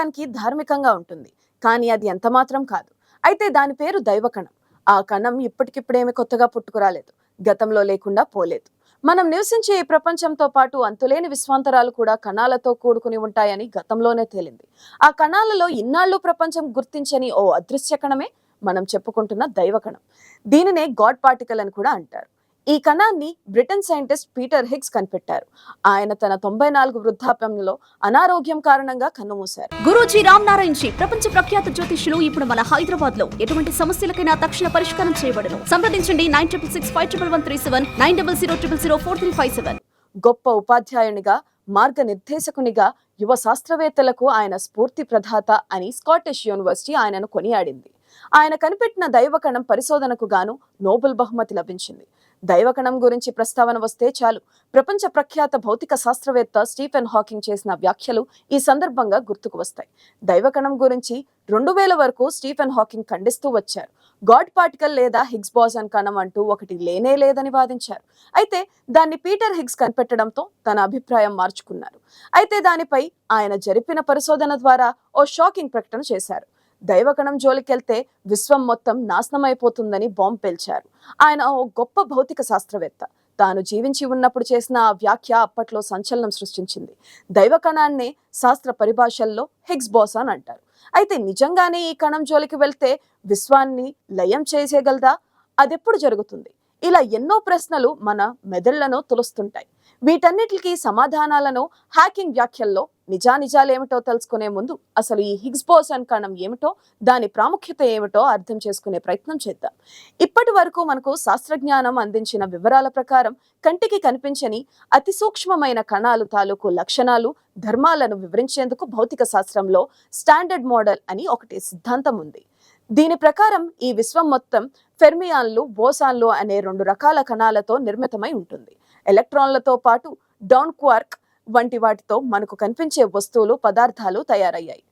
చూడడానికి ధార్మికంగా ఉంటుంది. కానీ అది ఎంత మాత్రం కాదు. అయితే దాని పేరు దైవకణం. ఆ కణం ఇప్పటికిప్పుడేమి కొత్తగా పుట్టుకురాలేదు. గతంలో లేకుండా పోలేదు. మనం నివసించే ఈ ప్రపంచంతో పాటు అంతులేని విశ్వాంతరాలు కూడా కణాలతో కూడుకుని ఉంటాయని గతంలోనే తేలింది. ఆ కణాలలో ఇన్నాళ్ళు ప్రపంచం గుర్తించని ఓ అదృశ్య కణమే మనం చెప్పుకుంటున్న దైవకణం. దీనినే గాడ్ పార్టికల్ అని కూడా అంటారు. ఈ కణాన్ని బ్రిటన్ సైంటిస్ట్ పీటర్ హిగ్స్ కనిపెట్టారు. ఆయన తన తొంభై నాలుగు వృద్ధాప్యంలో అనారోగ్యం కారణంగా కన్నుమూశారు. గురూజీ రామ్ నారాయణ్ జీ ప్రపంచ ప్రఖ్యాత జ్యోతిష్యులు ఇప్పుడు మన హైదరాబాద్లో ఎటువంటి సమస్యలకైనా తక్షణ పరిష్కారం చేయబడను. సంప్రదించండి nine triple six five triple one three seven nine double zero triple zero four three five seven. గొప్ప ఉపాధ్యాయునిగా మార్గనిర్దేశకునిగా యువ శాస్త్రవేత్తలకు ఆయన స్ఫూర్తి ప్రదాత అని స్కాటిష్ యూనివర్సిటీ ఆయనను కొనియాడింది. ఆయన కనిపెట్టిన దైవకణం పరిశోధనకు గాను నోబెల్ బహుమతి లభించింది. దైవకణం గురించి ప్రస్తావన వస్తే చాలు. ప్రపంచ ప్రఖ్యాత భౌతిక శాస్త్రవేత్త స్టీఫెన్ హాకింగ్ చేసిన వ్యాఖ్యలు ఈ సందర్భంగా గుర్తుకు వస్తాయి. దైవకణం గురించి రెండు వేల వరకు స్టీఫెన్ హాకింగ్ ఖండిస్తూ వచ్చారు. గాడ్ పార్టికల్ లేదా హిగ్స్ బాసన్ కణం అంటూ ఒకటి లేనే లేదని వాదించారు. అయితే దాన్ని పీటర్ హిగ్స్ కనిపెట్టడంతో తన అభిప్రాయం మార్చుకున్నారు. అయితే దానిపై ఆయన జరిపిన పరిశోధన ద్వారా ఓ షాకింగ్ ప్రకటన చేశారు. దైవకణం జోలికెళ్తే విశ్వం మొత్తం నాశనమైపోతుందని బాంబ్ పేల్చారు. ఆయన ఓ గొప్ప భౌతిక శాస్త్రవేత్త. తాను జీవించి ఉన్నప్పుడు చేసిన ఆ వ్యాఖ్య అప్పట్లో సంచలనం సృష్టించింది. దైవకణాన్ని శాస్త్ర పరిభాషల్లో హిగ్స్ బోసాన్ అంటారు. అయితే నిజంగానే ఈ కణం జోలికి వెళ్తే విశ్వాన్ని లయం చేసేయగలదా? అదెప్పుడు జరుగుతుంది? ఇలా ఎన్నో ప్రశ్నలు మన మెదళ్ళను తులుస్తుంటాయి. వీటన్నిటికీ సమాధానాలను హ్యాకింగ్ వ్యాఖ్యల్లో నిజానిజాలేమిటో తెలుసుకునే ముందు అసలు ఈ హిగ్స్ బోసన్ కణం ఏమిటో దాని ప్రాముఖ్యత ఏమిటో అర్థం చేసుకునే ప్రయత్నం చేద్దాం. ఇప్పటి వరకు మనకు శాస్త్రజ్ఞానం అందించిన వివరాల ప్రకారం కంటికి కనిపించని అతి సూక్ష్మమైన కణాలు తాలూకు లక్షణాలు ధర్మాలను వివరించేందుకు భౌతిక శాస్త్రంలో స్టాండర్డ్ మోడల్ అని ఒకటి సిద్ధాంతం ఉంది. దీని ప్రకారం ఈ విశ్వం మొత్తం ఫెర్మియాన్లు బోసాన్లు అనే రెండు రకాల కణాలతో నిర్మితమై ఉంటుంది. ఎలక్ట్రాన్లతో పాటు డౌన్ క్వార్క్ వంటి వాటితో మనకు కనిపించే వస్తువులు పదార్థాలు తయారయ్యాయి.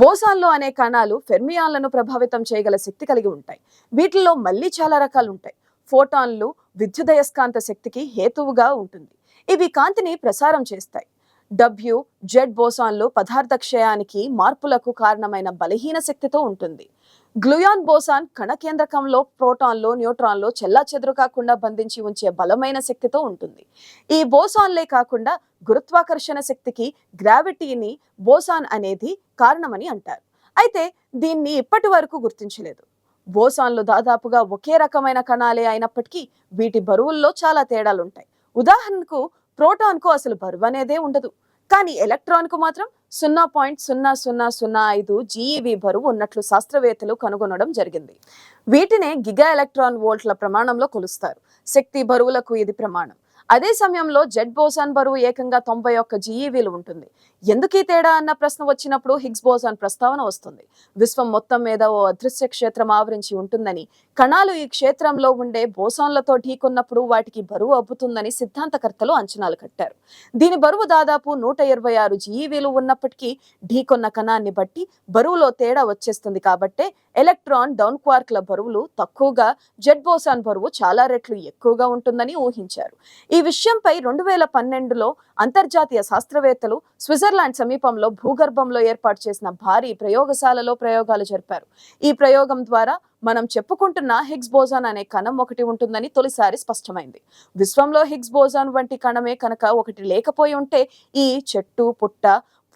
బోసాన్లో అనే కణాలు ఫెర్మియాన్లను ప్రభావితం చేయగల శక్తి కలిగి ఉంటాయి. వీటిల్లో మళ్ళీ చాలా రకాలు ఉంటాయి. ఫోటాన్లు విద్యుదయస్కాంత శక్తికి హేతువుగా ఉంటుంది. ఇవి కాంతిని ప్రసారం చేస్తాయి. డబ్ల్యూ జెడ్ బోసాన్లు పదార్థ క్షయానికి మార్పులకు కారణమైన బలహీన శక్తితో ఉంటుంది. గ్లూయాన్ బోసాన్ కణ కేంద్రకంలో ప్రోటాన్లు న్యూట్రాన్లు చెల్లా కాకుండా బంధించి ఉంచే బలమైన శక్తితో ఉంటుంది. ఈ బోసాన్లే కాకుండా గురుత్వాకర్షణ శక్తికి గ్రావిటీని బోసాన్ అనేది కారణమని అంటారు. అయితే దీన్ని ఇప్పటి వరకు గుర్తించలేదు. బోసాన్లు దాదాపుగా ఒకే రకమైన కణాలే అయినప్పటికీ వీటి బరువుల్లో చాలా తేడాలుంటాయి. ఉదాహరణకు ప్రోటాన్కు అసలు బరువు అనేదే ఉండదు. కానీ ఎలక్ట్రాన్కు మాత్రం సున్నా పాయింట్ సున్నా సున్నా సున్నా ఐదు జీఈవి బరువు ఉన్నట్లు శాస్త్రవేత్తలు కనుగొనడం జరిగింది. వీటినే గిగా ఎలక్ట్రాన్ వోల్ట్ల ప్రమాణంలో కొలుస్తారు. శక్తి బరువులకు ఇది ప్రమాణం. అదే సమయంలో జెడ్ బోసాన్ బరువు ఏకంగా తొంభై ఒక్క జీఈవీలు ఉంటుంది. ఎందుకు తేడా అన్న ప్రశ్న వచ్చినప్పుడు హిగ్స్ బోసాన్ ప్రస్తావన వస్తుంది. విశ్వం మొత్తం మీద ఓ అదృశ్య క్షేత్రం ఆవరించి ఉంటుందని కణాలు ఈ క్షేత్రంలో ఉండే బోసాన్లతో ఢీకొన్నప్పుడు వాటికి బరువు అబ్బుతుందని సిద్ధాంతకర్తలు అంచనాలు కట్టారు. దీని బరువు దాదాపు నూట ఇరవై ఆరు జీఈవీలు ఉన్నప్పటికీ ఢీకొన్న కణాన్ని బట్టి బరువులో తేడా వచ్చేస్తుంది కాబట్టే ఎలక్ట్రాన్ డౌన్ క్వార్క్ల బరువులు తక్కువగా జెడ్ బోసాన్ బరువు చాలా రెట్లు ఎక్కువగా ఉంటుందని ఊహించారు. ఈ విషయంపై రెండు వేల పన్నెండులో అంతర్జాతీయ శాస్త్రవేత్తలు స్విట్జర్లాండ్ సమీపంలో భూగర్భంలో ఏర్పాటు చేసిన భారీ ప్రయోగశాలలో ప్రయోగాలు జరిపారు. ఈ ప్రయోగం ద్వారా మనం చెప్పుకుంటున్న హిగ్స్ బోజాన్ అనే కణం ఒకటి ఉంటుందని తొలిసారి స్పష్టమైంది. విశ్వంలో హిగ్స్ బోజాన్ వంటి కణమే కనుక ఒకటి లేకపోయి ఉంటే ఈ చెట్టు పుట్ట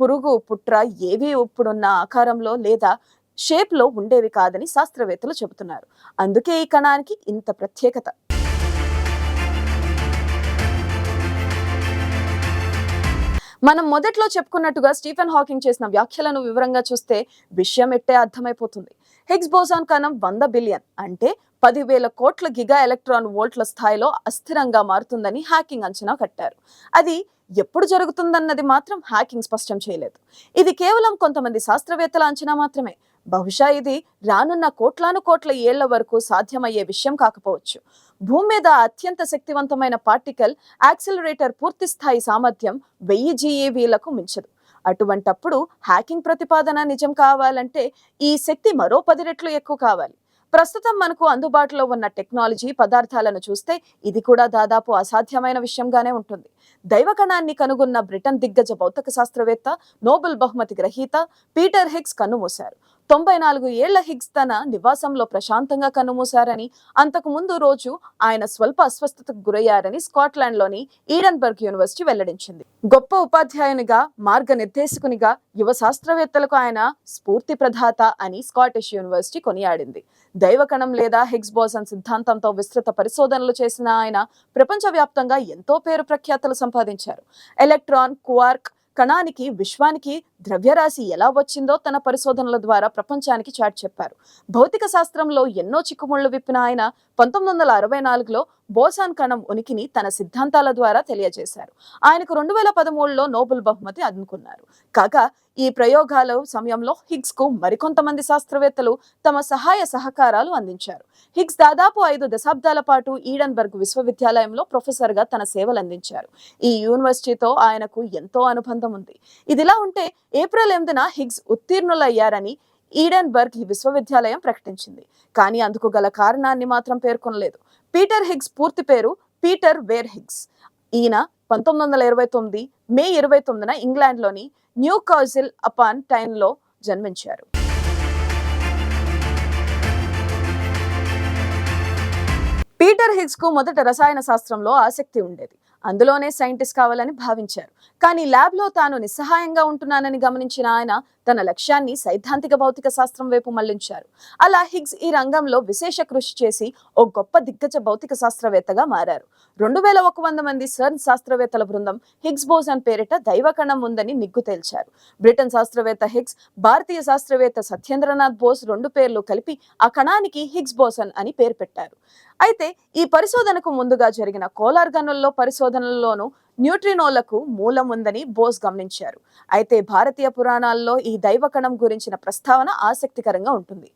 పురుగు పుట్ర ఏవి ఇప్పుడున్న ఆకారంలో లేదా షేప్లో ఉండేవి కాదని శాస్త్రవేత్తలు చెబుతున్నారు. అందుకే ఈ కణానికి ఇంత ప్రత్యేకత. మనం మొదట్లో చెప్పుకున్నట్టుగా స్టీఫెన్ హాకింగ్ చేసిన వ్యాఖ్యలను వివరంగా చూస్తే విషయం ఎట్టే అర్థమైపోతుంది. హిగ్స్ బోసాన్ కణం వంద బిలియన్ అంటే పదివేల కోట్ల గిగా ఎలక్ట్రాన్ వోల్ట్ల స్థాయిలో అస్థిరంగా మారుతుందని హ్యాకింగ్ అంచనా కట్టారు. అది ఎప్పుడు జరుగుతుందన్నది మాత్రం హ్యాకింగ్ స్పష్టం చేయలేదు. ఇది కేవలం కొంతమంది శాస్త్రవేత్తల అంచనా మాత్రమే. బహుశా ఇది రానున్న కోట్లాను కోట్ల ఏళ్ళ వరకు సాధ్యమయ్యే విషయం కాకపోవచ్చు. భూమి మీద అత్యంత శక్తివంతమైన పార్టికల్ యాక్సిలరేటర్ పూర్తి స్థాయి సామర్థ్యం వెయ్యి జీఏవీలకు మించదు. అటువంటప్పుడు హ్యాకింగ్ ప్రతిపాదన నిజం కావాలంటే ఈ శక్తి మరో పది రెట్లు ఎక్కువ కావాలి. ప్రస్తుతం మనకు అందుబాటులో ఉన్న టెక్నాలజీ పదార్థాలను చూస్తే ఇది కూడా దాదాపు అసాధ్యమైన విషయంగానే ఉంటుంది. దైవకణాన్ని కనుగొన్న బ్రిటన్ దిగ్గజ భౌతిక శాస్త్రవేత్త నోబెల్ బహుమతి గ్రహీత పీటర్ హిగ్స్ కన్నుమూశారు. తొంభై నాలుగు ఏళ్ళ హిగ్స్ తన నివాసంలో ప్రశాంతంగా కన్నుమూశారని అంతకు ముందు రోజు ఆయన స్వల్ప అస్వస్థతకు గురయ్యారని స్కాట్లాండ్లోని ఈడన్బర్గ్ యూనివర్సిటీ వెల్లడించింది. గొప్ప ఉపాధ్యాయునిగా మార్గనిర్దేశకునిగా యువ శాస్త్రవేత్తలకు ఆయన స్ఫూర్తి ప్రదాత అని స్కాటిష్ యూనివర్సిటీ కొనియాడింది. దైవకణం లేదా హిగ్స్ బోసన్ సిద్ధాంతంతో విస్తృత పరిశోధనలు చేసిన ఆయన ప్రపంచవ్యాప్తంగా ఎంతో పేరు ప్రఖ్యాతలు సంపాదించారు. ఎలక్ట్రాన్ క్వార్క్ కణానికి విశ్వానికి ద్రవ్యరాశి ఎలా వచ్చిందో తన పరిశోధనల ద్వారా ప్రపంచానికి చాటి చెప్పారు. భౌతిక శాస్త్రంలో ఎన్నో చిక్కుముళ్ళు విప్పిన ఆయన పంతొమ్మిది వందల అరవై నాలుగులో బోసాన్ కణం ఉనికిని తన సిద్ధాంతాల ద్వారా తెలియజేశారు. ఆయనకు రెండు వేల పదమూడులో నోబెల్ బహుమతి అందుకున్నారు. కాగా ఈ ప్రయోగాల సమయంలో హిగ్స్కు మరికొంతమంది శాస్త్రవేత్తలు తమ సహాయ సహకారాలు అందించారు. హిగ్స్ దాదాపు ఐదు దశాబ్దాల పాటు ఈడన్బర్గ్ విశ్వవిద్యాలయంలో ప్రొఫెసర్గా తన సేవలు అందించారు. ఈ యూనివర్సిటీతో ఆయనకు ఎంతో అనుబంధం ఉంది. ఇదిలా ఉంటే ఏప్రిల్ ఎనిమిదిన హిగ్స్ ఉత్తీర్ణులయ్యారని ఈడెన్బర్గ్ ఈ విశ్వవిద్యాలయం ప్రకటించింది. కానీ అందుకు గల కారణాన్ని మాత్రం పేర్కొనలేదు. పీటర్ హిగ్స్ పూర్తి పేరు పీటర్ వేర్ హిగ్స్. ఈయన పంతొమ్మిది వందల ఇరవై తొమ్మిది మే ఇరవై తొమ్మిదిన ఇంగ్లాండ్లోని న్యూ కౌజిల్ అపాన్ టైన్లో జన్మించారు. పీటర్ హిగ్స్కు మొదట రసాయన శాస్త్రంలో ఆసక్తి ఉండేది. అందులోనే సైంటిస్ట్ కావాలని భావించారు. కానీ ల్యాబ్లో తాను నిస్సహాయంగా ఉంటున్నానని గమనించిన ఆయన తన లక్ష్యాన్ని సైద్ధాంతిక భౌతిక శాస్త్రం వైపు మళ్ళించారు. అలా హిగ్స్ ఈ రంగంలో విశేష కృషి చేసి ఓ గొప్ప దిగ్గజ భౌతిక శాస్త్రవేత్తగా మారారు. రెండు వేల ఒక వంద మంది సర్న్ శాస్త్రవేత్తల బృందం హిగ్స్ బోసాన్ పేరిట దైవకణం ఉందని నిగ్గు తేల్చారు. బ్రిటన్ శాస్త్రవేత్త హిగ్స్ భారతీయ శాస్త్రవేత్త సత్యేంద్రనాథ్ బోస్ రెండు పేర్లు కలిపి ఆ కణానికి హిగ్స్ బోసన్ అని పేరు పెట్టారు. అయితే ఈ పరిశోధనకు ముందుగా జరిగిన కోలార్ గనుల్లో పరిశోధనల్లోనూ న్యూట్రినోలకు మూలం ఉందని బోస్ గమనించారు. అయితే భారతీయ పురాణాల్లో ఈ దైవకణం గురించిన ప్రస్తావన ఆసక్తికరంగా ఉంటుంది.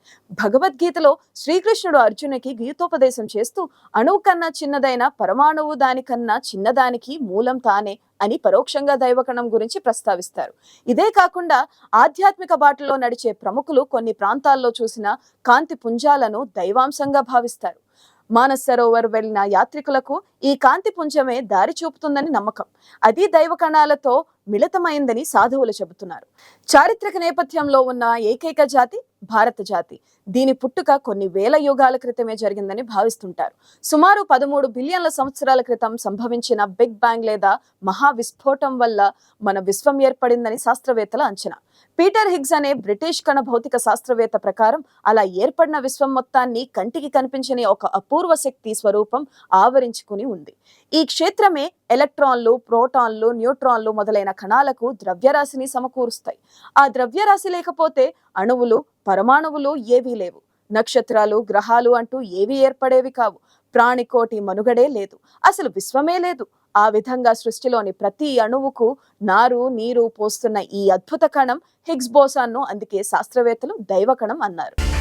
భగవద్గీతలో శ్రీకృష్ణుడు అర్జునికి గీతోపదేశం చేస్తూ అణువు కన్నా చిన్నదైన పరమాణువు దానికన్నా చిన్నదానికి మూలం తానే అని పరోక్షంగా దైవకణం గురించి ప్రస్తావిస్తారు. ఇదే కాకుండా ఆధ్యాత్మిక బాటలో నడిచే ప్రముఖులు కొన్ని ప్రాంతాల్లో చూసిన కాంతి పుంజాలను దైవాంశంగా భావిస్తారు. మానస్ సరోవర్ వెళ్ళిన యాత్రికులకు ఈ కాంతి పుంజమే దారి చూపుతుందని నమ్మకం. అది దైవ కణాలతో మిళితమైందని సాధువులు చెబుతున్నారు. చారిత్రక నేపథ్యంలో ఉన్న ఏకైక జాతి భారత జాతి. దీని పుట్టుక కొన్ని వేల యుగాల క్రితమే జరిగిందని భావిస్తుంటారు. సుమారు పదమూడు బిలియన్ల సంవత్సరాల క్రితం సంభవించిన బిగ్ బ్యాంగ్ లేదా మహా విస్ఫోటం వల్ల మన విశ్వం ఏర్పడిందని శాస్త్రవేత్తల అంచనా. పీటర్ హిగ్స్ అనే బ్రిటిష్ కణ భౌతిక శాస్త్రవేత్త ప్రకారం అలా ఏర్పడిన విశ్వం మొత్తాన్ని కంటికి కనిపించని ఒక అపూర్వ శక్తి స్వరూపం ఆవరించుకుని ఉంది. ఈ క్షేత్రమే ఎలక్ట్రాన్లు ప్రోటాన్లు న్యూట్రాన్లు మొదలైన కణాలకు ద్రవ్యరాశిని సమకూరుస్తాయి. ఆ ద్రవ్యరాశి లేకపోతే అణువులు పరమాణువులు ఏవీ లేవు. నక్షత్రాలు గ్రహాలు అంటూ ఏవి ఏర్పడేవి కావు. ప్రాణికోటి మనుగడే లేదు. అసలు విశ్వమే లేదు. ఆ విధంగా సృష్టిలోని ప్రతి అణువుకు నారు నీరు పోస్తున్న ఈ అద్భుత కణం హిగ్స్ బోసాన్ను అందుకే శాస్త్రవేత్తలు దైవకణం అన్నారు.